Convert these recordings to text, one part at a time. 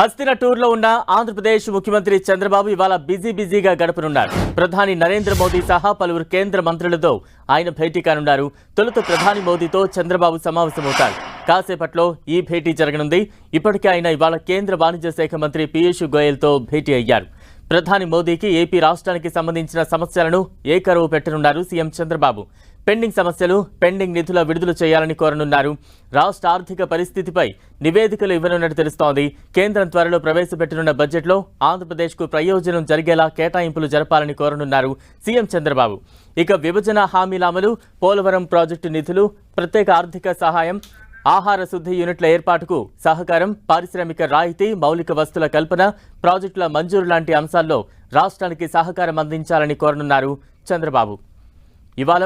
హస్తిన టూర్లో ఉన్న ఆంధ్రప్రదేశ్ ముఖ్యమంత్రి చంద్రబాబు ఇవాళ బిజీ బిజీగా గడపనున్నారు. ప్రధాని నరేంద్ర మోదీ సహా పలువురు కేంద్ర మంత్రులతో ఆయన భేటీ కానున్నారు. తొలుత ప్రధాని మోదీతో చంద్రబాబు సమావేశమవుతారు. కాసేపట్లో ఈ భేటీ జరగనుంది. ఇప్పటికే ఆయన ఇవాళ కేంద్ర వాణిజ్య శాఖ మంత్రి పీయూష్ గోయల్తో భేటీ అయ్యారు. ప్రధాని మోదీకి ఏపీ రాష్ట్రానికి సంబంధించిన సమస్యలను ఏకరువు పెట్టనున్నారు సీఎం చంద్రబాబు. పెండింగ్ సమస్యలు పెండింగ్ నిధుల విడుదల చేయాలని కోరనున్నారు. రాష్ట్ర ఆర్థిక పరిస్థితిపై నివేదికలు ఇవ్వనున్నట్టు తెలుస్తోంది. కేంద్రం త్వరలో ప్రవేశపెట్టనున్న బడ్జెట్లో ఆంధ్రప్రదేశ్కు ప్రయోజనం జరిగేలా కేటాయింపులు జరపాలని కోరనున్నారు సీఎం చంద్రబాబు. ఇక విభజన హామీల అమలు పోలవరం ప్రాజెక్టు నిధులు ప్రత్యేక ఆర్థిక సహాయం ఆహార శుద్ధి యూనిట్ల ఏర్పాటుకు సహకారం పారిశ్రామిక రాయితీ మౌలిక వస్తుల కల్పన ప్రాజెక్టుల మంజూరు లాంటి అంశాల్లో రాష్ట్రానికి సహకారం అందించాలని కోరనున్నారు చంద్రబాబు. ఇవాళ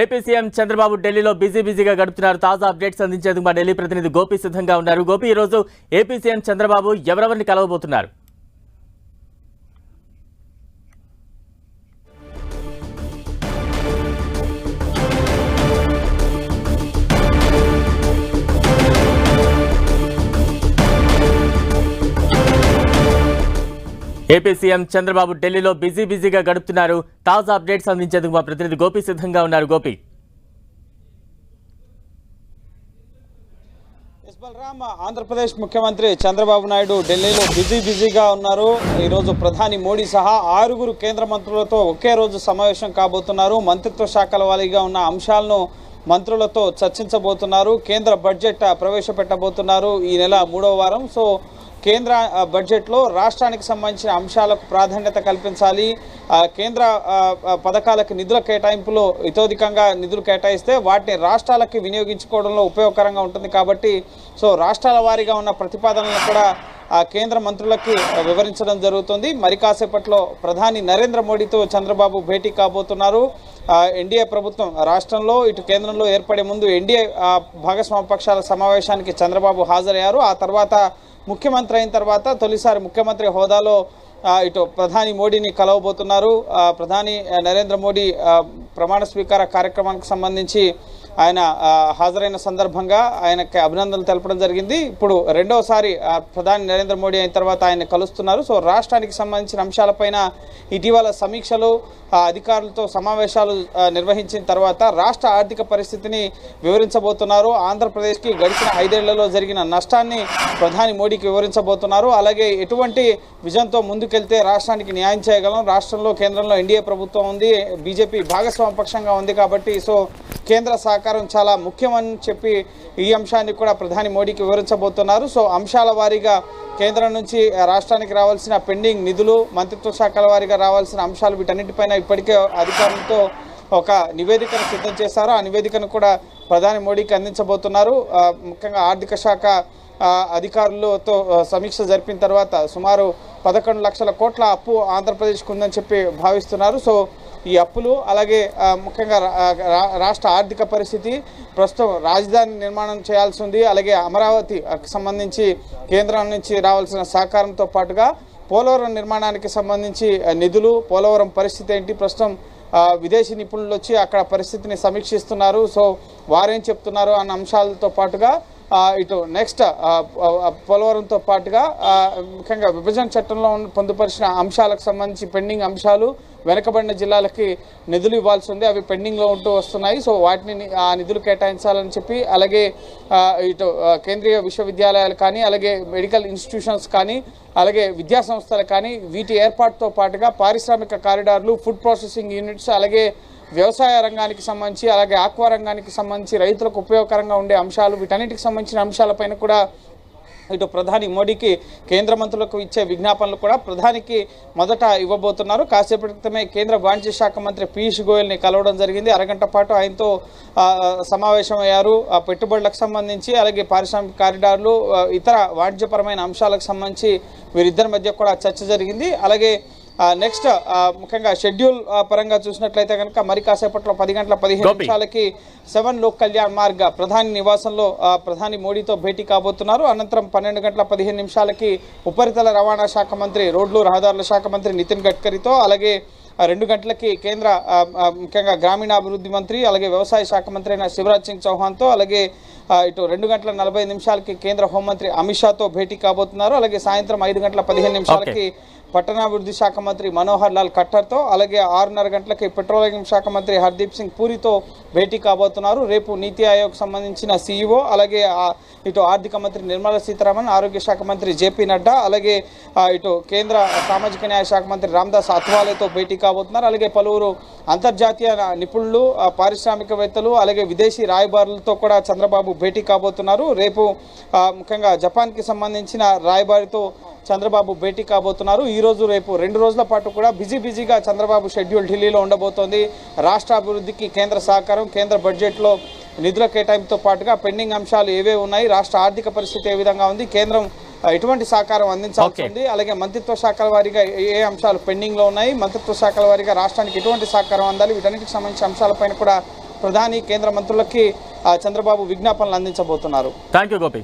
ఏపీ సీఎం చంద్రబాబు ఢిల్లీలో బిజీ బిజీగా గడుపుతున్నారు. తాజా అప్డేట్స్ అందించేందుకు మా ఢిల్లీ ప్రతినిధి గోపి సిద్ధంగా ఉన్నారు. గోపి ఈ రోజు ఏపీ సీఎం చంద్రబాబు ఎవరెవరిని కలవబోతున్నారు? ఏపీ సీఎం చంద్రబాబు ఢిల్లీలో బిజీ బిజీగా గడుపుతున్నారు. తాజా అప్డేట్స్ అందించేందుకు మా ప్రతినిధి గోపి సిద్ధంగా ఉన్నారు. గోపి. బలరామ్ ఆంధ్రప్రదేశ్ ముఖ్యమంత్రి చంద్రబాబు నాయుడు ఢిల్లీలో బిజీ బిజీగా ఉన్నారు. ఈరోజు ప్రధాని మోడీ సహా ఆరుగురు కేంద్ర మంత్రులతో ఒకే రోజు సమావేశం కాబోతున్నారు. మంత్రిత్వ శాఖల వారీగా ఉన్న అంశాలను మంత్రులతో చర్చించబోతున్నారు. కేంద్ర బడ్జెట్ ప్రవేశపెట్టబోతున్నారు. ఈ నెల మూడవ వారం. సో కేంద్ర బడ్జెట్లో రాష్ట్రానికి సంబంధించిన అంశాలకు ప్రాధాన్యత కల్పించాలి. కేంద్ర పథకాలకు నిధుల కేటాయింపులో ఇతోధికంగా నిధులు కేటాయిస్తే వాటిని రాష్ట్రాలకి వినియోగించుకోవడంలో ఉపయోగకరంగా ఉంటుంది కాబట్టి సో రాష్ట్రాల వారీగా ఉన్న ప్రతిపాదనలను కూడా ఆ కేంద్ర మంత్రులకి వివరించడం జరుగుతుంది. మరి కాసేపట్లో ప్రధాని నరేంద్ర మోడీతో చంద్రబాబు భేటీ కాబోతున్నారు. ఎన్డీఏ ప్రభుత్వం రాష్ట్రంలో ఇటు కేంద్రంలో ఏర్పడే ముందు ఎన్డీఏ భాగస్వామ్య పక్షాల సమావేశానికి చంద్రబాబు హాజరయ్యారు. ఆ తర్వాత ముఖ్యమంత్రి అయిన తర్వాత తొలిసారి ముఖ్యమంత్రి హోదాలో ఇటు ప్రధాని మోడీని కలవబోతున్నారు. ప్రధాని నరేంద్ర మోడీ ప్రమాణ స్వీకార కార్యక్రమానికి సంబంధించి ఆయన హాజరైన సందర్భంగా ఆయనకి అభినందనలు తెలపడం జరిగింది. ఇప్పుడు రెండవసారి ప్రధాని నరేంద్ర మోడీ అయిన తర్వాత ఆయన కలుస్తున్నారు. సో రాష్ట్రానికి సంబంధించిన అంశాలపైన ఇటీవల సమీక్షలు అధికారులతో సమావేశాలు నిర్వహించిన తర్వాత రాష్ట్ర ఆర్థిక పరిస్థితిని వివరించబోతున్నారు. ఆంధ్రప్రదేశ్కి గడిచిన ఐదేళ్ళలో జరిగిన నష్టాన్ని ప్రధాని మోడీకి వివరించబోతున్నారు. అలాగే ఎటువంటి విజయంతో ముందుకెళ్తే రాష్ట్రానికి న్యాయం చేయగలం? రాష్ట్రంలో కేంద్రంలో ఎన్డీఏ ప్రభుత్వం ఉంది బీజేపీ భాగస్వామ్య పక్షంగా ఉంది కాబట్టి సో కేంద్ర సహకారం చాలా ముఖ్యమని చెప్పి ఈ అంశాన్ని కూడా ప్రధాని మోడీకి వివరించబోతున్నారు. సో అంశాల వారీగా కేంద్రం నుంచి రాష్ట్రానికి రావాల్సిన పెండింగ్ నిధులు మంత్రిత్వ శాఖల వారీగా రావాల్సిన అంశాలు వీటన్నిటిపైన ఇప్పటికే అధికారులతో ఒక నివేదికను సిద్ధం చేశారు. ఆ నివేదికను కూడా ప్రధాని మోడీకి అందించబోతున్నారు. ముఖ్యంగా ఆర్థిక శాఖ అధికారులతో సమీక్ష జరిపిన తర్వాత సుమారు పదకొండు లక్షల కోట్ల అప్పు ఆంధ్రప్రదేశ్కు ఉందని చెప్పి భావిస్తున్నారు. సో ఈ అప్పులు అలాగే ముఖ్యంగా రా- రాష్ట్ర ఆర్థిక పరిస్థితి ప్రస్తుతం రాజధాని నిర్మాణం చేయాల్సి ఉంది అలాగే అమరావతికి సంబంధించి కేంద్రం నుంచి రావాల్సిన సహకారంతో పాటుగా పోలవరం నిర్మాణానికి సంబంధించి నిధులు పోలవరం పరిస్థితి ఏంటి ప్రస్తుతం విదేశీ నిపుణులు వచ్చి అక్కడ పరిస్థితిని సమీక్షిస్తున్నారు సో వారేం చెప్తున్నారు అన్న అంశాలతో పాటుగా ఇటు నెక్స్ట్ పోలవరంతో పాటుగా ముఖ్యంగా విభజన చట్టంలో పొందుపరిచిన అంశాలకు సంబంధించి పెండింగ్ అంశాలు వెనకబడిన జిల్లాలకి నిధులు ఇవ్వాల్సి ఉంది. అవి పెండింగ్లో ఉంటూ వస్తున్నాయి. సో వాటిని ఆ నిధులు కేటాయించాలని చెప్పి అలాగే ఇటు కేంద్రీయ విశ్వవిద్యాలయాలు కానీ అలాగే మెడికల్ ఇన్స్టిట్యూషన్స్ కానీ అలాగే విద్యా సంస్థలు కానీ వీటి ఏర్పాటుతో పాటుగా పారిశ్రామిక కారిడార్లు ఫుడ్ ప్రాసెసింగ్ యూనిట్స్ అలాగే వ్యవసాయ రంగానికి సంబంధించి అలాగే ఆక్వా రంగానికి సంబంధించి రైతులకు ఉపయోగకరంగా ఉండే అంశాలు వీటన్నిటికి సంబంధించిన అంశాలపైన కూడా ఇటు ప్రధాని మోడీకి కేంద్ర మంత్రులకు ఇచ్చే విజ్ఞాపనలు కూడా ప్రధానికి మొదట ఇవ్వబోతున్నారు. కాసేపటి క్రితమే కేంద్ర వాణిజ్య శాఖ మంత్రి పీయూష్ గోయల్ని కలవడం జరిగింది. అరగంట పాటు ఆయనతో సమావేశమయ్యారు. ఆ పెట్టుబడులకు సంబంధించి అలాగే పారిశ్రామిక కారిడార్లు ఇతర వాణిజ్యపరమైన అంశాలకు సంబంధించి వీరిద్దరి మధ్య కూడా చర్చ జరిగింది. అలాగే నెక్స్ట్ ముఖ్యంగా షెడ్యూల్ పరంగా చూసినట్లయితే కనుక మరి కాసేపట్లో పది గంటల పదిహేను. నిమిషాలకి సెవెన్ లోక్ కళ్యాణ్ మార్గ్ ప్రధాని నివాసంలో ప్రధాని మోడీతో భేటీ కాబోతున్నారు అనంతరం పన్నెండు గంటల పదిహేను నిమిషాలకి ఉపరితల రవాణా శాఖ మంత్రి రోడ్లు రహదారుల శాఖ మంత్రి నితిన్ గడ్కరీతో అలాగే రెండు గంటలకి కేంద్ర ముఖ్యంగా గ్రామీణాభివృద్ధి మంత్రి అలాగే వ్యవసాయ శాఖ మంత్రి అయిన శివరాజ్ సింగ్ చౌహాన్తో అలాగే ఇటు రెండు గంటల నలభై నిమిషాలకి కేంద్ర హోంమంత్రి అమిత్ షాతో భేటీ కాబోతున్నారు. అలాగే సాయంత్రం ఐదు గంటల పదిహేను నిమిషాలకి పట్టణాభివృద్ధి శాఖ మంత్రి మనోహర్ లాల్ ఖట్టర్తో అలాగే ఆరున్నర గంటలకి పెట్రోలియం శాఖ మంత్రి హర్దీప్ సింగ్ పూరితో భేటీ కాబోతున్నారు. రేపు నీతి ఆయోగ్ సంబంధించిన సీఈఓ అలాగే ఇటు ఆర్థిక మంత్రి నిర్మలా సీతారామన్ ఆరోగ్య శాఖ మంత్రి జేపీ నడ్డా అలాగే ఇటు కేంద్ర సామాజిక న్యాయ శాఖ మంత్రి రామ్దాస్ అథవాలేతో భేటీ కాబోతున్నారు. అలాగే పలువురు అంతర్జాతీయ నిపుణులు పారిశ్రామికవేత్తలు అలాగే విదేశీ రాయబారులతో కూడా చంద్రబాబు భేటీ కాబోతున్నారు. రేపు ముఖ్యంగా జపాన్కి సంబంధించిన రాయబారితో చంద్రబాబు భేటీ కాబోతున్నారు. ఈ రోజు రేపు రెండు రోజుల పాటు కూడా బిజీ బిజీగా చంద్రబాబు షెడ్యూల్ ఢిల్లీలో ఉండబోతోంది. రాష్ట్ర అభివృద్ధికి కేంద్ర సహకారం కేంద్ర బడ్జెట్లో నిధుల కేటాయింపుతో పాటుగా పెండింగ్ అంశాలు ఏవే ఉన్నాయి రాష్ట్ర ఆర్థిక పరిస్థితి ఏ విధంగా ఉంది కేంద్రం ఎటువంటి సహకారం అందించాల్సి. ఉంది అలాగే మంత్రిత్వ శాఖల వారీగా ఏ ఏ అంశాలు పెండింగ్లో ఉన్నాయి మంత్రిత్వ శాఖల వారీగా రాష్ట్రానికి ఎటువంటి సహకారం అందాలి వీటన్నిటికి సంబంధించిన అంశాలపైన కూడా ప్రధాని కేంద్ర మంత్రులకి చంద్రబాబు విజ్ఞాపనలు అందించబోతున్నారు. Thank you Gopi